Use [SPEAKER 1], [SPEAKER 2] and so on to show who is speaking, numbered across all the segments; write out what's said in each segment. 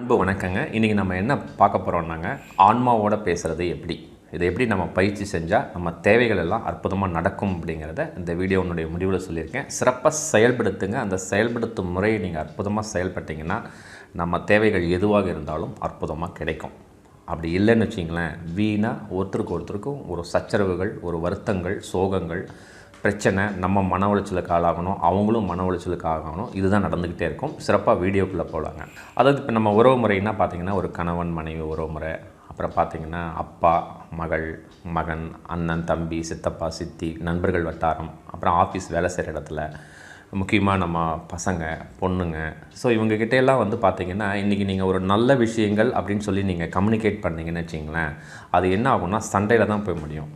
[SPEAKER 1] அன்பு வணக்கங்க. இன்றைக்கி நம்ம என்ன பார்க்க போகிறோம்னாங்க ஆன்மாவோட பேசுகிறது எப்படி? இதை எப்படி நம்ம பயிற்சி செஞ்சால் நம்ம தேவைகள் எல்லாம் அற்புதமாக நடக்கும் அப்படிங்கிறத இந்த வீடியோனுடைய முடிவில் சொல்லியிருக்கேன். சிறப்பாக செயல்படுத்துங்க. அந்த செயல்படுத்தும் முறையை நீங்கள் அற்புதமாக செயல்பட்டீங்கன்னா நம்ம தேவைகள் எதுவாக இருந்தாலும் அற்புதமாக கிடைக்கும். அப்படி இல்லைன்னு வச்சிங்களேன். வீணாக ஒருத்தருக்கு ஒருத்தருக்கும் ஒரு சச்சரவுகள் ஒரு வருத்தங்கள் சோகங்கள் பிரச்சனை நம்ம மன உளைச்சலுக்கு ஆளாகணும் அவங்களும் மன உளைச்சலுக்கு ஆகணும். இதுதான் நடந்துக்கிட்டே இருக்கும். சிறப்பாக வீடியோக்குள்ளே போகலாங்க அதாவது இப்போ நம்ம உறவு முறைன்னா பார்த்திங்கன்னா ஒரு கணவன் மனைவி உறவு முறை. அப்புறம் பார்த்தீங்கன்னா அப்பா மகள் மகன் அண்ணன் தம்பி சித்தப்பா சித்தி நண்பர்கள் வட்டாரம். அப்புறம் ஆஃபீஸ் வேலை செய்கிற இடத்துல. முக்கியமாக நம்ம பசங்க பொண்ணுங்க. ஸோ இவங்ககிட்ட எல்லாம் வந்து பார்த்திங்கன்னா இன்றைக்கி நீங்கள் ஒரு நல்ல விஷயங்கள் அப்படின்னு சொல்லி நீங்கள் கம்யூனிகேட் பண்ணீங்கன்னு வச்சிங்களேன் அது என்ன ஆகும்னா சண்டையில் தான் போய் முடியும்.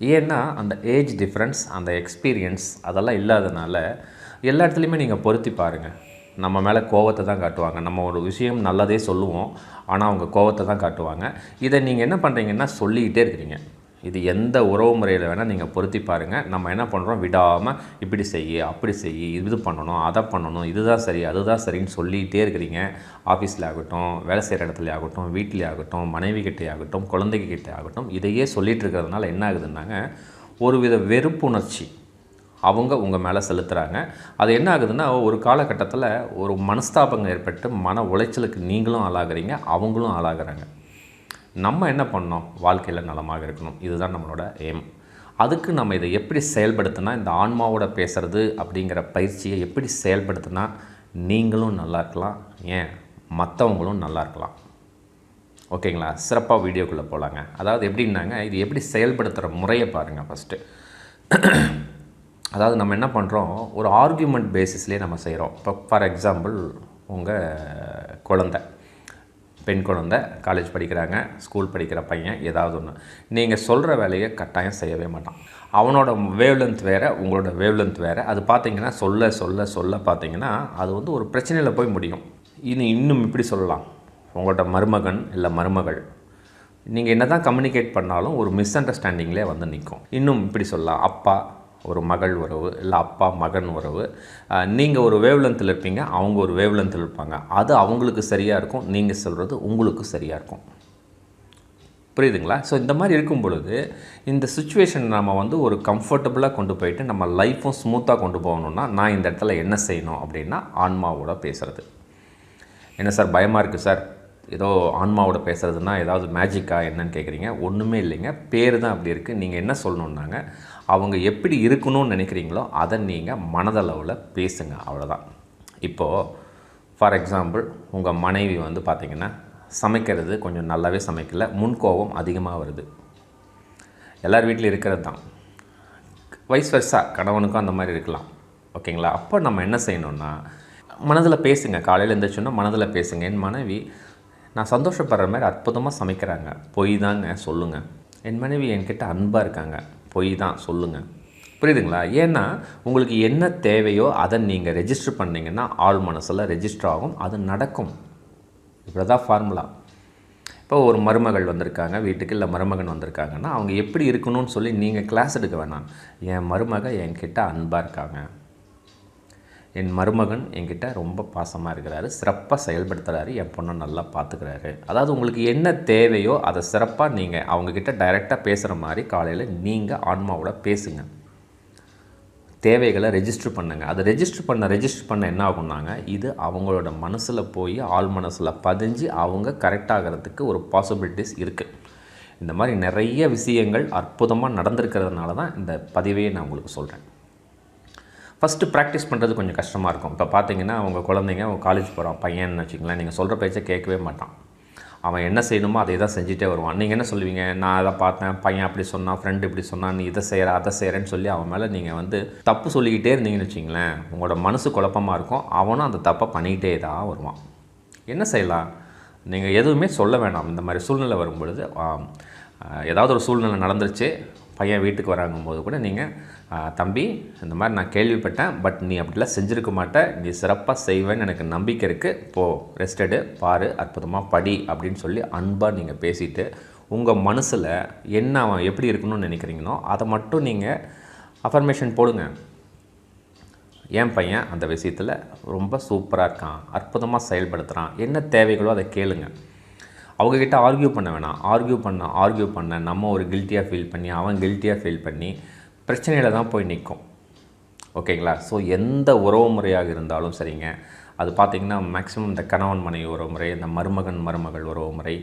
[SPEAKER 1] ஏன்னா அந்த ஏஜ் டிஃப்ரென்ஸ் அந்த எக்ஸ்பீரியன்ஸ் அதெல்லாம் இல்லாதனால எல்லா இடத்துலையுமே நீங்கள் பொருத்தி பாருங்கள் நம்ம மேலே கோவத்தை தான் காட்டுவாங்க. நம்ம ஒரு விஷயம் நல்லதே சொல்லுவோம் ஆனால் அவங்க கோவத்தை தான் காட்டுவாங்க. இதை நீங்கள் என்ன பண்ணுறீங்கன்னா சொல்லிக்கிட்டே இருக்கிறீங்க. இது எந்த உறவு முறையில் வேணால் நீங்கள் பொருத்தி பாருங்கள் நம்ம என்ன பண்ணுறோம் விடாமல் இப்படி செய்ய அப்படி செய்ய இது பண்ணணும் அதை பண்ணணும் இதுதான் சரி அதுதான் சரின்னு சொல்லிகிட்டே இருக்கிறீங்க. ஆஃபீஸில் ஆகட்டும் வேலை செய்கிற இடத்துல ஆகட்டும் வீட்டிலே ஆகட்டும் மனைவி கிட்டே ஆகட்டும் குழந்தைங்க கிட்டே ஆகட்டும் இதையே சொல்லிகிட்டு இருக்கிறதுனால என்ன ஆகுதுன்னாங்க ஒருவித வெறுப்புணர்ச்சி அவங்க உங்கள் மேலே செலுத்துகிறாங்க அது என்ன ஆகுதுன்னா ஒரு காலகட்டத்தில் ஒரு மனஸ்தாபங்கள் ஏற்பட்டு மன உளைச்சலுக்கு நீங்களும் ஆளாகிறீங்க அவங்களும் ஆளாகிறாங்க. நம்ம என்ன பண்ணோம் வாழ்க்கையில் நலமாக இருக்கணும். இதுதான் நம்மளோட எய்ம் அதுக்கு நம்ம இதை எப்படி செயல்படுத்தினா இந்த ஆன்மாவோட பேசுகிறது அப்படிங்கிற பயிற்சியை எப்படி செயல்படுத்தினா நீங்களும் நல்லா இருக்கலாம். ஏன்? மற்றவங்களும் நல்லா இருக்கலாம். ஓகேங்களா? சிறப்பாக வீடியோக்குள்ளே போகலாங்க அதாவது எப்படின்னாங்க இது எப்படி செயல்படுத்துகிற முறையை பாருங்கள் ஃபஸ்ட்டு அதாவது நம்ம என்ன பண்ணுறோம் ஒரு ஆர்கியூமெண்ட் பேசிஸ்லேயே நம்ம செய்கிறோம் இப்போ ஃபார் எக்ஸாம்பிள் உங்கள் குழந்தை. பெண் குழந்தை காலேஜ் படிக்கிறாங்க ஸ்கூல் படிக்கிற பையன் ஏதாவது ஒன்று நீங்கள் சொல்கிற வேலையை கட்டாயம் செய்யவே மாட்டான். அவனோட வேவ்லென்த் வேறு உங்களோட வேவ்லென்த் வேறு. அது பார்த்தீங்கன்னா சொல்ல சொல்ல சொல்ல பார்த்தீங்கன்னா அது வந்து ஒரு பிரச்சனையில் போய் முடியும். இனி இன்னும் இப்படி சொல்லலாம். உங்களோட மருமகன் இல்லை மருமகள் நீங்கள் என்ன தான் கம்யூனிகேட் பண்ணாலும் ஒரு மிஸ் அண்டர்ஸ்டாண்டிங்லேயே வந்து நிற்கும் இன்னும் இப்படி சொல்லலாம். அப்பா ஒரு மகள் உறவு இல்லை அப்பா மகன் உறவு. நீங்கள் ஒரு வேவ்லென்த்தில் இருப்பீங்க அவங்க ஒரு வேவ்லென்த்தில் இருப்பாங்க. அது அவங்களுக்கு சரியாக இருக்கும் நீங்கள் சொல்கிறது உங்களுக்கு சரியாக இருக்கும். புரியுதுங்களா? ஸோ இந்த மாதிரி இருக்கும் பொழுது இந்த சுச்சுவேஷன் நம்ம வந்து ஒரு கம்ஃபர்டபுளாக கொண்டு போயிட்டு நம்ம லைஃப்பும் ஸ்மூத்தாக கொண்டு போகணுன்னா நான் இந்த இடத்துல என்ன செய்யணும் அப்படின்னா ஆன்மாவோட பேசுகிறது என்ன சார் பயமாக இருக்குது சார்? ஏதோ ஆன்மாவோட பேசுகிறதுனா ஏதாவது மேஜிக்கா என்னன்னு கேட்குறீங்க ஒன்றுமே இல்லைங்க. பேர் தான் அப்படி இருக்குது நீங்கள் என்ன சொல்லணுன்னாங்க அவங்க எப்படி இருக்கணும்னு நினைக்கிறீங்களோ அதை நீங்கள் மனதளவில் பேசுங்க அவ்வளோதான் இப்போது ஃபார் எக்ஸாம்பிள் உங்கள் மனைவி வந்து பார்த்திங்கன்னா சமைக்கிறது கொஞ்சம் நல்லாவே சமைக்கல முன்கோபம் அதிகமாக வருது. எல்லார் வீட்லேயும் இருக்கிறது தான். வைஸ் வருஷா கணவனுக்கும் அந்த மாதிரி இருக்கலாம். ஓகேங்களா? அப்போ நம்ம என்ன செய்யணும்னா மனதில் பேசுங்க. காலையில் எழுந்திரிச்சோன்னா மனதில் பேசுங்க. என் மனைவி நான் சந்தோஷப்படுற மாதிரி அற்புதமாக சமைக்கிறாங்க. பொய் தாங்க சொல்லுங்கள் என் மனைவி என்கிட்ட அன்பாக இருக்காங்க. பொய் தான் சொல்லுங்கள் புரியுதுங்களா? ஏன்னா உங்களுக்கு என்ன தேவையோ அதை நீங்கள் ரெஜிஸ்டர் பண்ணிங்கன்னா ஆள் மனசில் ரெஜிஸ்டர் ஆகும் அது நடக்கும். இப்படி தான் ஃபார்முலா இப்போ ஒரு மருமகள் வந்திருக்காங்க வீட்டுக்கு இல்லை மருமகன் வந்திருக்காங்கன்னா அவங்க எப்படி இருக்கணும்னு சொல்லி நீங்கள் கிளாஸ் எடுக்க வேணாம். என் மருமக என்கிட்ட அன்பாக இருக்காங்க. என் மருமகன் என்கிட்ட ரொம்ப பாசமாக இருக்கிறாரு. சிறப்பாக செயல்படுத்துகிறாரு என் பொண்ணை நல்லா பார்த்துக்கிறாரு அதாவது உங்களுக்கு என்ன தேவையோ அதை சிறப்பாக நீங்கள் அவங்கக்கிட்ட டைரெக்டாக பேசுகிற மாதிரி காலையில் நீங்கள் ஆன்மாவோட பேசுங்க. தேவைகளை ரெஜிஸ்டர் பண்ணுங்கள் அதை ரெஜிஸ்டர் பண்ண ரெஜிஸ்டர் பண்ண என்ன ஆகும்னாங்க? இது அவங்களோட மனசில் போய் ஆள் மனசில் பதிஞ்சு அவங்க கரெக்டாகிறதுக்கு ஒரு பாசிபிலிட்டிஸ் இருக்குது இந்த மாதிரி நிறைய விஷயங்கள் அற்புதமாக நடந்திருக்கிறதுனால தான் இந்த பதிவையே நான் உங்களுக்கு சொல்கிறேன் ஃபஸ்ட்டு ப்ராக்டிஸ் பண்ணுறது கொஞ்சம் கஷ்டமாக இருக்கும். இப்போ பார்த்தீங்கன்னா அவங்க குழந்தைங்க அவங்க காலேஜ் போகிறான் பையன் வச்சுங்களேன் நீங்கள் சொல்கிற பேச்சை கேட்கவே மாட்டான். அவன் என்ன செய்யணுமோ அதை தான் செஞ்சுட்டே வருவான். நீங்கள் என்ன சொல்லுவீங்க? நான் அதை பார்த்தேன் பையன் அப்படி சொன்னான் ஃப்ரெண்டு இப்படி சொன்னான் நீ இதை செய்கிற அதை செய்கிறேன்னு சொல்லி அவன் மேலே நீங்கள் வந்து தப்பு சொல்லிக்கிட்டே இருந்தீங்கன்னு வச்சிங்களேன் உங்களோட மனசு குழப்பமாக இருக்கும். அவனும் அந்த தப்பை பண்ணிக்கிட்டே தான் வருவான். என்ன செய்யலாம்? நீங்கள் எதுவுமே சொல்ல வேணாம். இந்த மாதிரி சூழ்நிலை வரும்பொழுது ஏதாவது ஒரு சூழ்நிலை நடந்துருச்சு பையன் வீட்டுக்கு வராங்கும்போது கூட நீங்கள் தம்பி இந்த மாதிரி நான் கேள்விப்பட்டேன் பட் நீ அப்படிலாம் செஞ்சுருக்க மாட்டேன் நீ சிறப்பாக செய்வேன்னு எனக்கு நம்பிக்கை இருக்குது போ ரெஸ்ட் எடு பாரு அற்புதமாக படி அப்படின்னு சொல்லி அன்பாக நீங்கள் பேசிவிட்டு உங்கள் மனசில் என்ன அவன் எப்படி இருக்கணும்னு நினைக்கிறீங்களோ அதை மட்டும் நீங்கள் அஃபர்மேஷன் போடுங்க. என் பையன் அந்த விஷயத்தில் ரொம்ப சூப்பராக இருக்கான் அற்புதமாக செயல்படுத்துகிறான் என்ன தேவைகளோ அதை கேளுங்கள் அவங்கக்கிட்ட ஆர்கியூ பண்ண வேணாம். ஆர்கியூ பண்ண ஆர்கியூ பண்ண நம்ம ஒரு கில்ட்டியாக ஃபீல் பண்ணி அவன் கில்ட்டியாக ஃபீல் பண்ணி பிரச்சனையில் தான் போய் நிற்கும் ஓகேங்களா? ஸோ எந்த உறவு முறையாக இருந்தாலும் சரிங்க. அது பார்த்திங்கன்னா மேக்ஸிமம் இந்த கணவன் மனைவி உறவு முறை இந்த மருமகன் மருமகள் உறவு முறை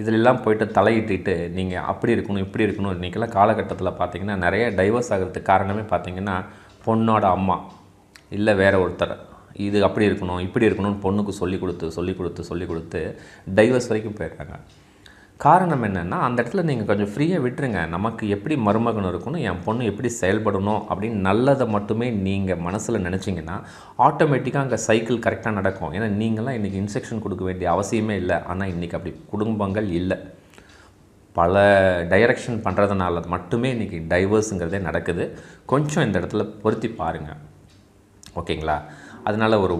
[SPEAKER 1] இதிலெல்லாம் போயிட்டு தலையிட்டுட்டு நீங்கள் அப்படி இருக்கணும் இப்படி இருக்கணும் இன்றைக்கெல்லாம் காலகட்டத்தில் பார்த்திங்கன்னா நிறைய டைவர்ஸ் ஆகிறதுக்கு காரணமே பார்த்திங்கன்னா பொண்ணோட அம்மா இல்லை வேறு ஒருத்தர். இது அப்படி இருக்கணும் இப்படி இருக்கணும்னு பொண்ணுக்கு சொல்லி கொடுத்து சொல்லி கொடுத்து சொல்லி கொடுத்து டைவர்ஸ் வரைக்கும் போயிடுறாங்க. காரணம் என்னென்னா அந்த இடத்துல நீங்கள் கொஞ்சம் ஃப்ரீயாக விட்டுருங்க. நமக்கு எப்படி மருமகன் இருக்கணும் என் பொண்ணு எப்படி செயல்படணும் அப்படின்னு நல்லதை மட்டுமே நீங்கள் மனசில் நினச்சிங்கன்னா ஆட்டோமேட்டிக்காக அங்கே சைக்கிள் கரெக்டாக நடக்கும். ஏன்னா நீங்களாம் இன்றைக்கி இன்ஸ்ட்ரக்ஷன் கொடுக்க வேண்டிய அவசியமே இல்லை. ஆனால் இன்றைக்கி அப்படி குடும்பங்கள் இல்லை. பல டைரக்ஷன் பண்ணுறதுனால மட்டுமே இன்றைக்கி டைவர்ஸுங்கிறதே நடக்குது. கொஞ்சம் இந்த இடத்துல பொருத்தி பாருங்கள் ஓகேங்களா? அதனால் ஒரு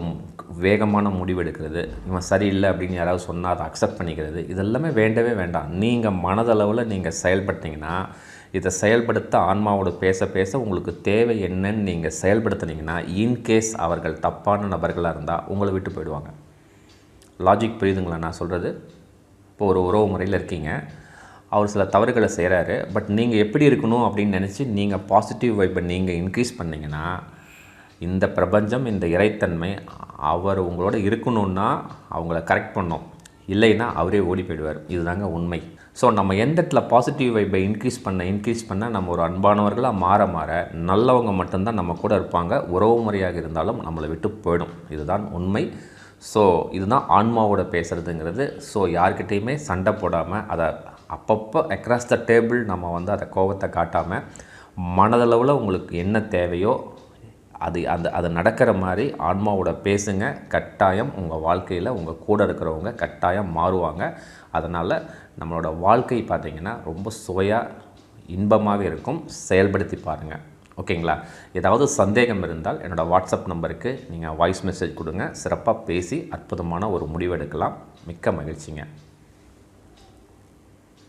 [SPEAKER 1] வேகமான முடிவு எடுக்கிறது இவன் சரியில்லை அப்படின்னு யாராவது சொன்னால் அதை அக்செப்ட் பண்ணிக்கிறது. இதெல்லாமே வேண்டவே வேண்டாம். நீங்கள் மனதளவில் நீங்கள் செயல்பட்டீங்கன்னா இதை செயல்படுத்த ஆன்மாவோட பேச பேச உங்களுக்கு தேவை என்னன்னு நீங்கள் செயல்படுத்தினீங்கன்னா இன்கேஸ் அவர்கள் தப்பான நபர்களாக இருந்தால் உங்களை விட்டு போயிடுவாங்க. லாஜிக் புரியுதுங்களா நான் சொல்கிறது இப்போ ஒரு உறவு முறையில் இருக்கீங்க. அவர் சில தவறுகளை செய்கிறாரு பட் நீங்கள் எப்படி இருக்கணும் அப்படின்னு நினச்சி நீங்கள் பாசிட்டிவ் வைப்பை நீங்கள் இன்க்ரீஸ் பண்ணிங்கன்னா இந்த பிரபஞ்சம் இந்த இறைத்தன்மை அவர் உங்களோட இருக்கணும்னா அவங்கள கரெக்ட் பண்ணோம். இல்லைன்னா அவரே ஓடி போயிடுவார். இதுதாங்க உண்மை. ஸோ நம்ம எந்த இடத்துல பாசிட்டிவ் வைப்பை இன்க்ரீஸ் பண்ண இன்க்ரீஸ் பண்ண நம்ம ஒரு அன்பானவர்களாக மாற மாற நல்லவங்க மட்டும்தான் நம்ம கூட இருப்பாங்க. உறவு முறையாக இருந்தாலும் நம்மளை விட்டு போயிடும். இதுதான் உண்மை. ஸோ இதுதான் ஆன்மாவோட பேசுகிறதுங்கிறது ஸோ யார்கிட்டேயுமே சண்டை போடாமல் அதை அப்பப்போ அக்ராஸ் த டேபிள் நம்ம வந்து அதை கோபத்தை காட்டாமல் மனதளவில் உங்களுக்கு என்ன தேவையோ அது அந்த அது நடக்கிற மாதிரி ஆன்மாவோட பேசுங்க. கட்டாயம் உங்கள் வாழ்க்கையில் உங்கள் கூட இருக்கிறவங்க கட்டாயம் மாறுவாங்க. அதனால் நம்மளோட வாழ்க்கை பார்த்திங்கன்னா ரொம்ப சுவையாக இன்பமாக இருக்கும். செயல்படுத்தி பாருங்கள் ஓகேங்களா? ஏதாவது சந்தேகம் இருந்தால் என்னோடய வாட்ஸ்அப் நம்பருக்கு நீங்கள் வாய்ஸ் மெசேஜ் கொடுங்க. சிறப்பாக பேசி அற்புதமான ஒரு முடிவெடுக்கலாம் மிக்க மகிழ்ச்சிங்க.